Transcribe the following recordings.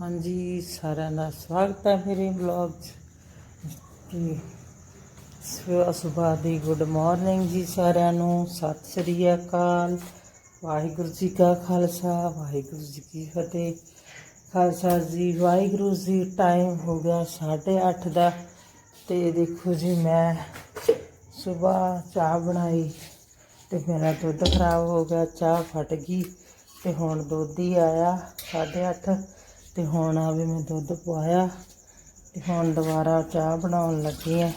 ਹਾਂਜੀ, ਸਾਰਿਆਂ ਦਾ ਸਵਾਗਤ ਹੈ ਮੇਰੇ ਵਲੌਗ 'ਚ। ਜੀ ਸਵੇਰ ਸੁਬਾਹ ਦੀ ਗੁੱਡ ਮਾਰਨਿੰਗ ਜੀ ਸਾਰਿਆਂ ਨੂੰ। ਸਤਿ ਸ੍ਰੀ ਅਕਾਲ। ਵਾਹਿਗੁਰੂ ਜੀ ਕਾ ਖਾਲਸਾ, ਵਾਹਿਗੁਰੂ ਜੀ ਕੀ ਫਤਿਹ। ਖਾਲਸਾ ਜੀ, ਵਾਹਿਗੁਰੂ ਜੀ ਟਾਈਮ ਹੋ ਗਿਆ 8:30 ਦਾ। ਤੇ ਦੇਖੋ ਜੀ, ਮੈਂ ਸਵੇਰ ਚਾਹ ਬਣਾਈ ਤੇ ਮੇਰਾ ਦੁੱਧ ਖਰਾਬ ਹੋ ਗਿਆ, ਚਾਹ ਫਟ ਗਈ ਤੇ ਹੁਣ ਦੁੱਧ ਹੀ ਆਇਆ 8:30 ਤੇ ਹੁਣ ਆਵੇ ਮੈਂ ਦੁੱਧ ਪਵਾਇਆ ਤੇ ਹੁਣ ਦੁਬਾਰਾ ਚਾਹ ਬਣਾਉਣ ਲੱਗੀ ਆ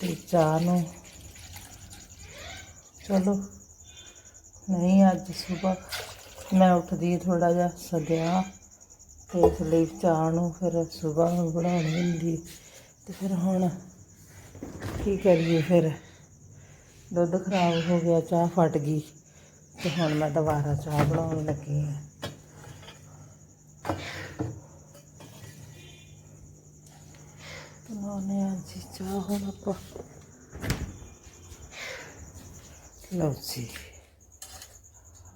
ਤੇ ਚਾਹ ਨੂੰ ਚਲੋ, ਨਹੀਂ ਅੱਜ ਸਵੇਰ ਮੈਂ ਉੱਠਦੀ ਥੋੜਾ ਜਿਹਾ ਸਦਿਆ ਤੇ ਇਸ ਲਈ ਚਾਹ ਨੂੰ ਫਿਰ ਸਵੇਰ ਨੂੰ ਬਣਾਉਣੀ ਹੁੰਦੀ ਤੇ ਫਿਰ ਹੁਣ ਕੀ ਕਰੀਏ ਫਿਰ? ਦੁੱਧ ਖਰਾਬ ਹੋ ਗਿਆ, ਚਾਹ ਫਟ ਗਈ ਤੇ ਹੁਣ ਮੈਂ ਦੁਬਾਰਾ ਚਾਹ ਬਣਾਉਣ ਲੱਗੀ ਹਾਂ ਬਣਾਉਣੇ ਆ ਜੀ ਚਾਹ ਹੁਣ ਆਪਾਂ ਲਓ ਜੀ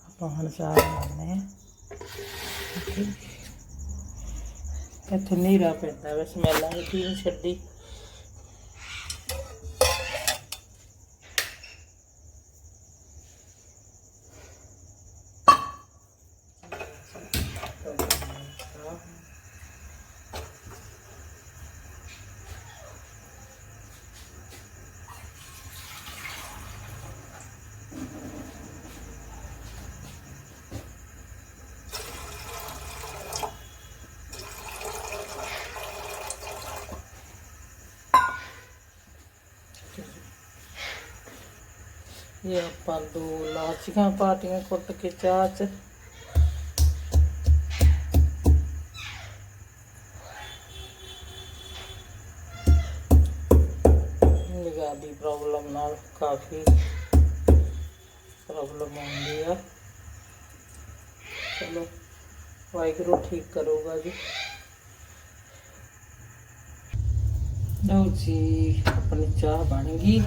ਆਪਾਂ ਹੁਣ ਚਾਹ ਬਣਾਉਣੇ ਆ ਇੱਥੇ ਨੀਰਾ ਪੈਂਦਾ ਵੇ ਸਮੈਲ ਆ ਛੱਡੀ ਇਹ ਆਪਾਂ ਦੋ ਲਾਚੀਆਂ ਪਾਤੀਆਂ ਕੁੱਟ ਕੇ ਚਾਹ ਚ। ਨਿਗਾਹ ਦੀ ਪ੍ਰੋਬਲਮ ਨਾਲ ਕਾਫੀ ਪ੍ਰੋਬਲਮ ਆਉਂਦੀ ਆ। ਚਲੋ, ਵਾਹਿਗੁਰੂ ਠੀਕ ਕਰੂਗਾ ਜੀ। ਲਓ ਜੀ, ਆਪਣੀ ਚਾਹ ਬਣ ਗਈ।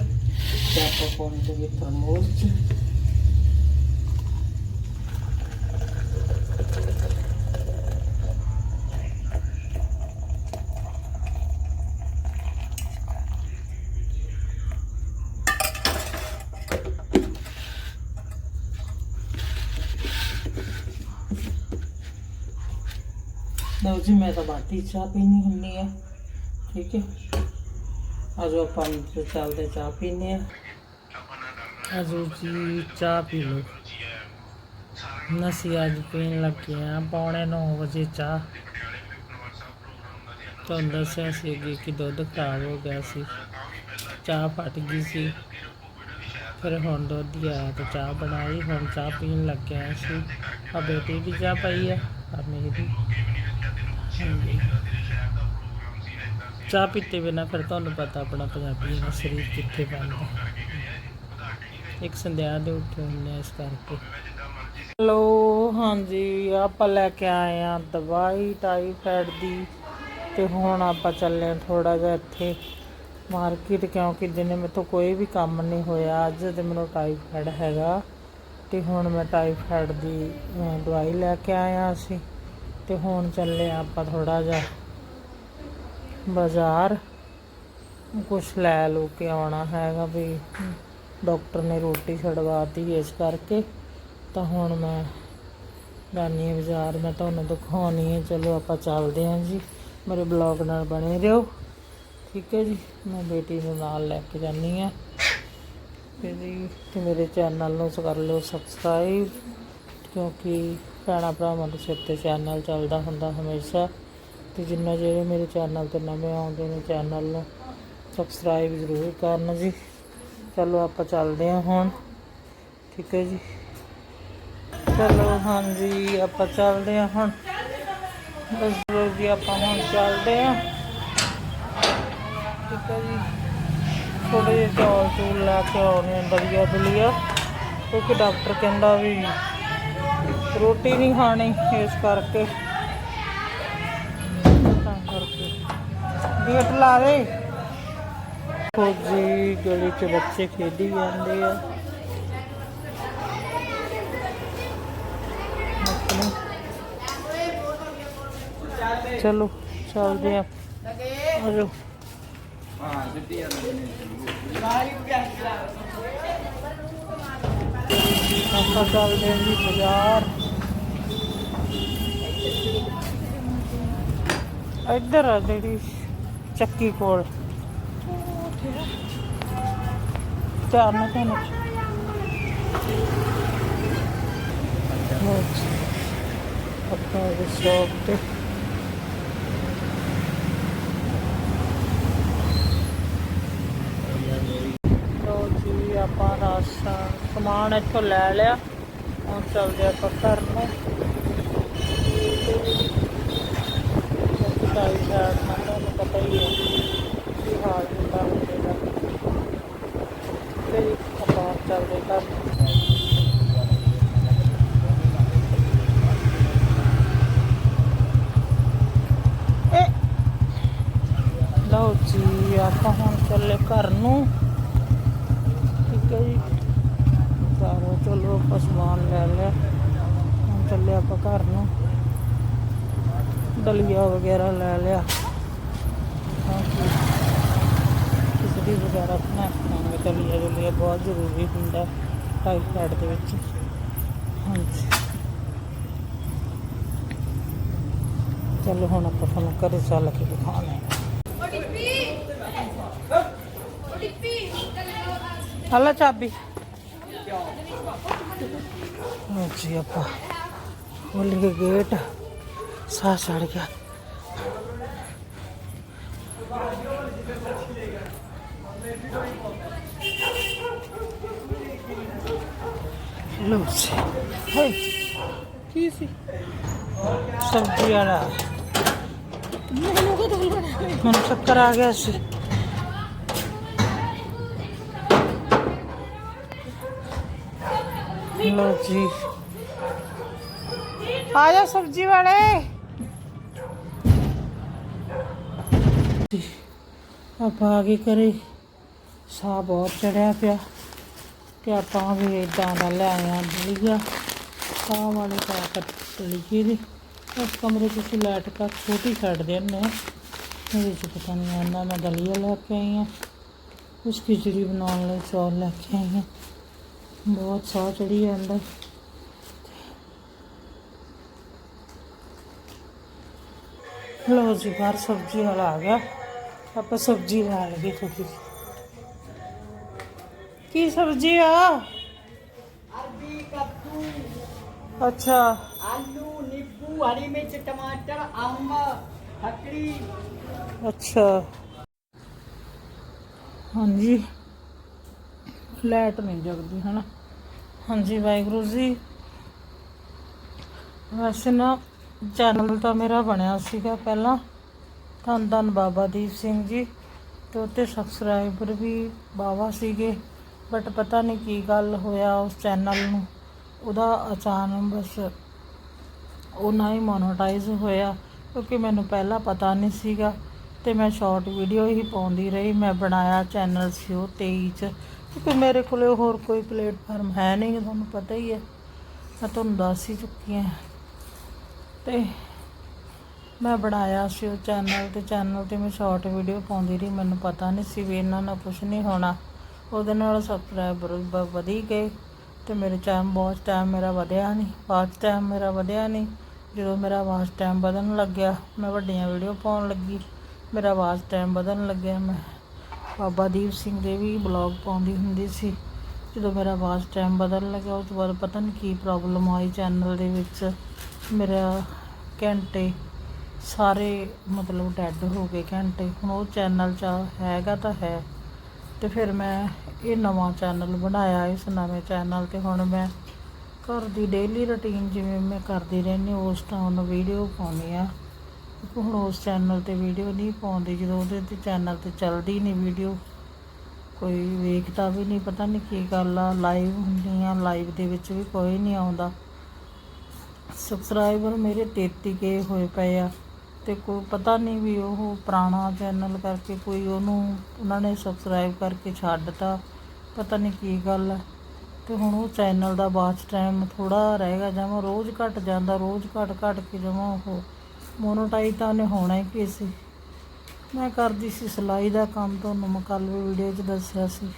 ਤੇ ਆਪਾਂ ਪਾਉਂਦੇ ਵੀ ਲਓ ਜੀ ਮੈਂ ਤਾਂ ਬਾਟੀ ਚਾਹ ਪੀਣੀ ਹੁੰਦੀ ਆ ਠੀਕ ਹੈ ਆਜੋ ਆਪਾਂ ਅੰਦਰ ਚੱਲਦੇ ਚਾਹ ਪੀਨੇ ਆ ਆਜੋ ਜੀ, ਚਾਹ ਪੀ ਲਓ। ਨਸੀ ਅੱਜ ਪੀਣ ਲੱਗੇ ਆ ਪੌਣੇ 9 ਵਜੇ ਚਾਹ। ਤੁਹਾਨੂੰ ਦੱਸਿਆ ਸੀ ਕਿ ਦੁੱਧ ਖਰਾਬ ਹੋ ਗਿਆ ਸੀ। ਚਾਹ ਫਟ ਗਈ ਸੀ। ਫਿਰ ਹੁਣ ਦੁੱਧ ਹੀ ਆਇਆ ਤੇ ਚਾਹ ਬਣਾਈ। ਹੁਣ ਚਾਹ ਪੀਣ ਲੱਗਿਆ ਸੀ ਆ ਬੇਟੀ ਦੀ ਚਾਹ ਪਈ ਆ ਆ ਮੇਰੀ। ਹਾਂਜੀ। ਚਾਹ ਪੀਤੇ ਬਿਨਾ ਫਿਰ ਤੁਹਾਨੂੰ ਪਤਾ ਆਪਣਾ ਪੰਜਾਬੀ ਦਾ ਸਰੀਰ ਕਿੱਥੇ ਬਣਦਾ ਇੱਕ ਸੰਧਿਆ ਦੇ ਉੱਠੇ ਹੁੰਦੇ ਆ ਇਸ ਕਰਕੇ। ਹੈਲੋ, ਹਾਂਜੀ, ਆਪਾਂ ਲੈ ਕੇ ਆਏ ਆ ਦਵਾਈ ਟਾਈਫਾਇਡ ਦੀ। ਤੇ ਹੁਣ ਆਪਾਂ ਚੱਲੇ ਥੋੜਾ ਜਿਹਾ ਇੱਥੇ ਮਾਰਕੀਟ, ਕਿਉਂਕਿ ਦਿਨੇ ਮੇਥੋਂ ਕੋਈ ਵੀ ਕੰਮ ਨਹੀਂ ਹੋਇਆ, ਅੱਜ ਤੇ ਮੈਨੂੰ ਟਾਈਫਾਇਡ ਹੈਗਾ। ਤੇ ਹੁਣ ਮੈਂ ਟਾਈਫਾਇਡ ਦੀ ਦਵਾਈ ਲੈ ਕੇ ਆਇਆ ਸੀ। ਤੇ ਹੁਣ ਚੱਲੇ ਆਪਾਂ ਥੋੜਾ ਜਿਹਾ ਬਾਜ਼ਾਰ। ਕੁਛ ਲੈ ਲੋ ਕੇ ਆਉਣਾ ਹੈਗਾ ਵੀ ਡਾਕਟਰ ਨੇ ਰੋਟੀ ਛਡਵਾਤੀ ਇਸ ਕਰਕੇ। ਤਾਂ ਹੁਣ ਮੈਂ ਜਾਨੀ ਹਾਂ ਬਾਜ਼ਾਰ, ਮੈਂ ਤੁਹਾਨੂੰ ਦਿਖਾਉਣੀ ਹੈ। ਚਲੋ ਆਪਾਂ ਚੱਲਦੇ ਹਾਂ ਜੀ। ਮੇਰੇ ਬਲੌਗ ਨਾਲ ਬਣੇ ਰਹੋ। ਠੀਕ ਹੈ ਜੀ, ਮੈਂ ਬੇਟੀ ਨੂੰ ਨਾਲ ਲੈ ਕੇ ਜਾਨੀ ਆ ਤੇ ਜੀ, ਤੇ ਮੇਰੇ ਚੈਨਲ ਨੂੰ ਕਰ ਲਿਓ ਸਬਸਕ੍ਰਾਈਬ। ਕਿਉਂਕਿ ਭੈਣਾਂ ਭਰਾਵਾਂ ਦੇ ਸਿਰ ਤੇ ਚੈਨਲ ਚੱਲਦਾ ਹੁੰਦਾ ਹਮੇਸ਼ਾ। ਤੇ ਜਿੰਨਾ ਜਿਹੜੇ ਮੇਰੇ ਚੈਨਲ ਤੇ ਨਵੇਂ ਆਉਂਦੇ ਨੇ ਚੈਨਲ ਨੂੰ ਸਬਸਕ੍ਰਾਈਬ ਜ਼ਰੂਰ ਕਰਨ ਜੀ। ਚਲੋ ਆਪਾਂ ਚੱਲਦੇ ਹਾਂ ਹੁਣ। ਠੀਕ ਹੈ ਜੀ। ਚਲੋ ਹਾਂਜੀ, ਆਪਾਂ ਚੱਲਦੇ ਹਾਂ ਹੁਣ। ਬਸ ਜੀ, ਆਪਾਂ ਹੁਣ ਚੱਲਦੇ ਹਾਂ। ਠੀਕ ਹੈ ਜੀ। ਥੋੜੇ ਜਿਹੇ ਚੌਲ ਚੂਲ ਲੈ ਕੇ ਆਉਣੇ ਆ ਦਲੀਆ ਦਲੀਆ ਕਿਉਂਕਿ ਡਾਕਟਰ ਕਹਿੰਦਾ ਵੀ ਰੋਟੀ ਨਹੀਂ ਖਾਣੀ ਇਸ ਕਰਕੇ। ਗੇਟ ਲਾ ਦੇ। ਫੌਜੀ ਗਲੀ 'ਚ ਬੱਚੇ ਖੇਡੀ ਜਾਂਦੇ ਆ। ਚਲੋ, ਚੱਲਦੇ ਆ। ਆਜੋ। ਹਾਂ ਸਿੱਧੀ ਆ ਆਪਾਂ ਚੱਲਦੇ ਹਾਂ ਜੀ ਬਾਜ਼ਾਰ। ਇੱਧਰ ਆ ਜਿਹੜੀ ਚੱਕੀ ਕੋਲ। ਧਿਆਨ ਨਾਲ ਧਿਆਨ ਨਾਲ। ਆਪਾਂ ਸ਼ੌਪ ਤੇ। ਲੋ ਜੀ, ਆਪਾਂ ਰਾਸ਼ਨ ਸਮਾਨ ਇੱਥੋਂ ਲੈ ਲਿਆ। ਹੁਣ ਚੱਲਦੇ ਆਪਾਂ ਘਰ ਨੂੰ। ਸਾਈ ਪਤਾ ਹੀ ਹੈ ਕੀ ਹਾਲ ਹੁੰਦਾ ਹੁੰਦੇ ਦਾ ਤੇ ਆਪਾਂ ਚੱਲਦੇ ਘਰ ਨੂੰ ਇਹ ਲਓ ਜੀ ਆਪਾਂ ਹੁਣ ਚੱਲੇ ਘਰ ਨੂੰ ਠੀਕ ਹੈ ਜੀ ਸਾਰਾ ਚਲੋ ਆਪਾਂ ਸਮਾਨ ਲੈ ਲਿਆ ਹੁਣ ਚੱਲੇ ਆਪਾਂ ਘਰ ਨੂੰ ਦਲੀਆ ਵਗੈਰਾ ਲੈ ਲਿਆ ਹਾਂ ਜੀ ਖਿਚੜੀ ਵਗੈਰਾ ਬਣਾ ਕੇ ਖਾਵਾਂਗੇ ਦਲੀਆ ਦਲੀਆ ਬਹੁਤ ਜ਼ਰੂਰੀ ਹੁੰਦਾ ਟਾਈਫਾਇਡ ਦੇ ਵਿੱਚ। ਹਾਂਜੀ। ਚਲੋ ਹੁਣ ਆਪਾਂ ਤੁਹਾਨੂੰ ਘਰੇ ਚੱਲ ਕੇ ਦਿਖਾਉਂਦੇ ਹਲਾ ਚਾਬੀ। ਜੀ ਆਪਾਂ ਖੋਲ ਕੇ ਗੇਟ ਸਾਹ ਚੜ ਗਿਆ। ਲਓ ਜੀ ਹਾਏ ਕੀ ਸੀ ਸਬਜ਼ੀ ਵਾਲਾ ਮੈਨੂੰ ਚੱਕਰ ਆ ਗਿਆ ਸੀ ਲੋ ਜੀ ਆ ਆਪਾਂ ਆ ਕੇ ਕਰੇ ਸਾਹ ਬਹੁਤ ਚੜਿਆ ਪਿਆ। ਤੇ ਆਪਾਂ ਵੀ ਇਦਾਂ ਦਾ ਲੈ ਆਇਆ ਦਲੀਆ। ਸਾਹ ਵਾਲੇ ਦਾ ਕੱਟ ਲਈਏ ਦੀ। ਇਸ ਕਮਰੇ 'ਚ ਅਸੀਂ ਲਾਈਟ ਕਾ ਛੋਟੀ ਛੱਡ ਦਿੰਦੇ ਹਾਂ। ਇਹਦੇ 'ਚ ਪਤਾ ਨਹੀਂ ਆਉਂਦਾ ਮੈਂ ਦਲੀਆ ਲੈ ਕੇ ਆਈ ਹਾਂ। ਉਸ ਖਿਚੜੀ ਬਣਾਉਣ ਲਈ ਚੌਲ ਲੈ ਕੇ ਆਈ ਹਾਂ। ਬਹੁਤ ਸਾਹ ਚੜੀ ਜਾਂਦਾ ਲੋ ਜੀ, ਬਾਹਰ ਸਬਜ਼ੀ ਵਾਲਾ ਆ ਗਿਆ। ਆਪਾਂ ਸਬਜ਼ੀ ਲਾ ਲਗੇ ਤੁਸੀਂ। ਕੀ ਸਬਜ਼ੀ ਆ? ਅਰਬੀ ਕੱਦੂ। ਅੱਛਾ। ਆਲੂ ਨਿੰਬੂ ਹਰੀ ਮਿਰਚ ਟਮਾਟਰ ਅੰਬ ਹਕੜੀ। ਅੱਛਾ। ਹਾਂਜੀ। ਲੈਟ ਨਹੀਂ ਜਗਦੀ ਹਨਾ? ਹਾਂਜੀ ਵਾਹਿਗੁਰੂ ਜੀ। ਵੈਸੇ ਨਾ ਚੈਨਲ ਤਾਂ ਮੇਰਾ ਬਣਿਆ ਸੀਗਾ ਪਹਿਲਾਂ। ਧੰਨ ਧੰਨ ਬਾਬਾ ਦੀਪ ਸਿੰਘ ਜੀ ਤੇ ਉੱਤੇ ਸਬਸਕ੍ਰਾਈਬਰ ਵੀ ਬਾਵਾ ਸੀਗੇ ਬਟ ਪਤਾ ਨਹੀਂ ਕੀ ਗੱਲ ਹੋਇਆ ਉਸ ਚੈਨਲ ਨੂੰ। ਉਹਦਾ ਅਚਾਨਕ ਬਸ ਉਹ ਨਾ ਹੀ ਮੋਨੋਟਾਈਜ਼ ਹੋਇਆ, ਕਿਉਂਕਿ ਮੈਨੂੰ ਪਹਿਲਾਂ ਪਤਾ ਨਹੀਂ ਸੀਗਾ ਤੇ ਮੈਂ ਸ਼ਾਰਟ ਵੀਡੀਓ ਹੀ ਪਾਉਂਦੀ ਰਹੀ, ਮੈਂ ਬਣਾਇਆ ਚੈਨਲ ਸੀ ਉਹ 23 ਚ। ਕਿਉਂਕਿ ਮੇਰੇ ਕੋਲੇ ਹੋਰ ਕੋਈ ਪਲੇਟਫਾਰਮ ਹੈ ਨਹੀਂ ਤੁਹਾਨੂੰ ਪਤਾ ਹੀ ਹੈ। ਮੈਂ ਤੁਹਾਨੂੰ ਦੱਸ ਹੀ ਚੁੱਕੀ ਹਾਂ। ਤੇ ਮੈਂ ਬਣਾਇਆ ਸੀ ਉਹ ਚੈਨਲ ਤੇ ਚੈਨਲ ਤੇ ਮੈਂ ਸ਼ਾਰਟ ਵੀਡੀਓ ਪਾਉਂਦੀ ਰਹੀ, ਮੈਨੂੰ ਪਤਾ ਨਹੀਂ ਸੀ ਵੀ ਇਹਨਾਂ ਨਾਲ ਕੁਝ ਨਹੀਂ ਹੋਣਾ। ਉਹਦੇ ਨਾਲ ਸਬਸਕ੍ਰਾਈਬਰ ਵ- ਵਧੀ ਗਏ ਤੇ ਮੇਰੇ ਚੈਨਲ ਬਹੁਤ ਟਾਈਮ ਮੇਰਾ ਵਧਿਆ ਨਹੀਂ ਵਾਚ ਟਾਈਮ ਮੇਰਾ ਵਧਿਆ ਨਹੀਂ ਜਦੋਂ ਮੇਰਾ ਵਾਚ ਟਾਈਮ ਵਧਣ ਲੱਗਿਆ, ਮੈਂ ਵੱਡੀਆਂ ਵੀਡੀਓ ਪਾਉਣ ਲੱਗੀ। ਮੇਰਾ ਵਾਚ ਟਾਈਮ ਵਧਣ ਲੱਗਿਆ, ਮੈਂ ਬਾਬਾ ਦੀਪ ਸਿੰਘ ਦੇ ਵੀ ਬਲੌਗ ਪਾਉਂਦੀ ਹੁੰਦੀ ਸੀ। ਜਦੋਂ ਮੇਰਾ ਵਾਚ ਟਾਈਮ ਬਦਲਣ ਲੱਗਾ ਉਸ ਤੋਂ ਬਾਅਦ ਪਤਾ ਨਹੀਂ ਕੀ ਪ੍ਰੋਬਲਮ ਆਈ ਚੈਨਲ ਦੇ ਵਿੱਚ। ਮੇਰਾ ਘੰਟੇ ਸਾਰੇ ਮਤਲਬ ਡੈੱਡ ਹੋ ਗਏ ਘੰਟੇ। ਹੁਣ ਉਹ ਚੈਨਲ 'ਚ ਹੈਗਾ ਤਾਂ ਹੈ। ਤੇ ਫਿਰ ਮੈਂ ਇਹ ਨਵਾਂ ਚੈਨਲ ਬਣਾਇਆ, ਇਸ ਨਵੇਂ ਚੈਨਲ ਤੇ ਹੁਣ ਮੈਂ ਘਰ ਦੀ ਡੇਲੀ ਰੁਟੀਨ ਜਿਵੇਂ ਮੈਂ ਕਰਦੀ ਰਹਿੰਦੀ ਉਸ ਟਾਈਮ ਵੀਡੀਓ ਪਾਉਂਦੀ ਆ ਹੁਣ ਉਸ ਚੈਨਲ ਤੇ ਵੀਡੀਓ ਨਹੀਂ ਪਾਉਂਦੀ, ਜਦੋਂ ਉਹਦੇ ਤੇ ਚੈਨਲ ਤੇ ਚੱਲਦੀ ਨਹੀਂ ਵੀਡੀਓ ਕੋਈ ਵੇਖਦਾ ਵੀ ਨਹੀਂ, ਪਤਾ ਨਹੀਂ ਕੀ ਗੱਲ ਆ ਲਾਈਵ ਹੁੰਦੀਆਂ ਲਾਈਵ ਦੇ ਵਿੱਚ ਵੀ ਕੋਈ ਨਹੀਂ ਆਉਂਦਾ। ਸਬਸਕ੍ਰਾਈਬਰ ਮੇਰੇ 33 ਕੇ ਹੋਏ ਪਏ ਆ। ਤੇ ਕੋਈ ਪਤਾ ਨਹੀਂ ਵੀ ਉਹ ਪੁਰਾਣਾ ਚੈਨਲ ਕਰਕੇ ਕੋਈ ਉਹਨੂੰ, ਉਹਨਾਂ ਨੇ ਸਬਸਕ੍ਰਾਈਬ ਕਰਕੇ ਛੱਡਤਾ। ਪਤਾ ਨਹੀਂ ਕੀ ਗੱਲ ਹੈ ਤੇ ਹੁਣ ਉਹ ਚੈਨਲ ਦਾ ਵਾਚ ਟਾਈਮ ਥੋੜਾ ਰਹੇਗਾ ਜਮਾ ਰੋਜ਼ ਘਟ ਜਾਂਦਾ, ਰੋਜ਼ ਘਟ ਘਟ ਕੇ ਜਮਾ ਉਹ ਮੋਨੋਟਾਈਜ਼ ਤਾਂ ਉਹਨੇ ਹੋਣਾ ਹੀ ਕੀ ਸੀ। ਮੈਂ ਕਰਦੀ ਸੀ ਸਿਲਾਈ ਦਾ ਕੰਮ, ਤੁਹਾਨੂੰ ਮੈਂ ਕੱਲ ਵੀ ਵੀਡੀਓ 'ਚ ਦੱਸਿਆ ਸੀ।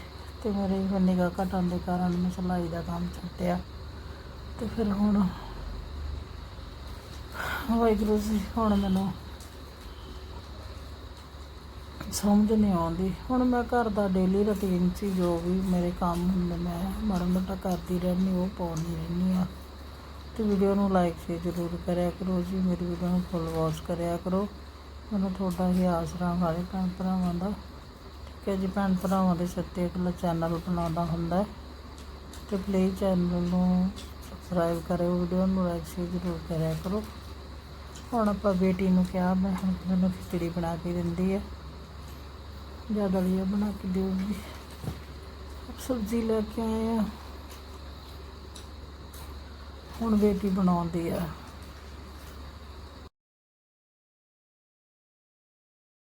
ਤੇ ਮੇਰੇ ਫਿਰ ਨਿਗਾਹ ਘਟਣ ਦੇ ਕਾਰਨ ਮੈਂ ਸਿਲਾਈ ਦਾ ਕੰਮ ਛੱਡਿਆ। ਤੇ ਫਿਰ ਹੁਣ ਵਾਹਿਗੁਰੂ ਜੀ, ਹੁਣ ਮੈਨੂੰ ਸਮਝ ਨਹੀਂ ਆਉਂਦੀ। ਹੁਣ ਮੈਂ ਘਰ ਦਾ ਡੇਲੀ ਰੁਟੀਨ ਸੀ, ਜੋ ਵੀ ਮੇਰੇ ਕੰਮ ਹੁੰਦੇ, ਮੈਂ ਮਾੜਾ ਮੋਟਾ ਕਰਦੀ ਰਹਿੰਦੀ, ਉਹ ਪਾਉਂਦੀ ਰਹਿੰਦੀ ਆ ਤੇ ਵੀਡੀਓ ਨੂੰ ਲਾਈਕ ਸ਼ੇਅਰ ਜ਼ਰੂਰ ਕਰਿਆ ਕਰੋ ਜੀ, ਮੇਰੀ ਵੀਡੀਓ ਨੂੰ ਫੁੱਲ ਵਾਚ ਕਰਿਆ ਕਰੋ। ਮੈਨੂੰ ਤੁਹਾਡਾ ਹੀ ਆਸਰਾ ਸਾਰੇ ਭੈਣ ਭਰਾਵਾਂ ਦਾ। ਠੀਕ ਹੈ ਜੀ, ਭੈਣ ਭਰਾਵਾਂ ਦੇ ਸਿਰ ਤੇ ਚੈਨਲ ਬਣਾਉਣਾ ਹੁੰਦਾ ਹੈ। ਤੇ ਪਲੀਜ਼ ਚੈਨਲ ਨੂੰ ਸਬਸਕ੍ਰਾਈਬ ਕਰਿਓ ਵੀਡੀਓ ਨੂੰ ਲਾਈਕ ਸ਼ੇਅਰ ਜ਼ਰੂਰ ਕਰਿਆ ਕਰੋ। ਹੁਣ ਆਪਾਂ ਬੇਟੀ ਨੂੰ ਕਿਹਾ, ਮੈਂ ਹੁਣ ਮੈਨੂੰ ਖਿਚੜੀ ਬਣਾ ਕੇ ਦਿੰਦੀ ਆ। ਜਾਂ ਦਲੀਆ ਬਣਾ ਕੇ ਦਿਓਗੀ ਸਬਜ਼ੀ ਲੈ ਕੇ ਆਏ ਆ। ਹੁਣ ਬੇਟੀ ਬਣਾਉਂਦੀ ਆ।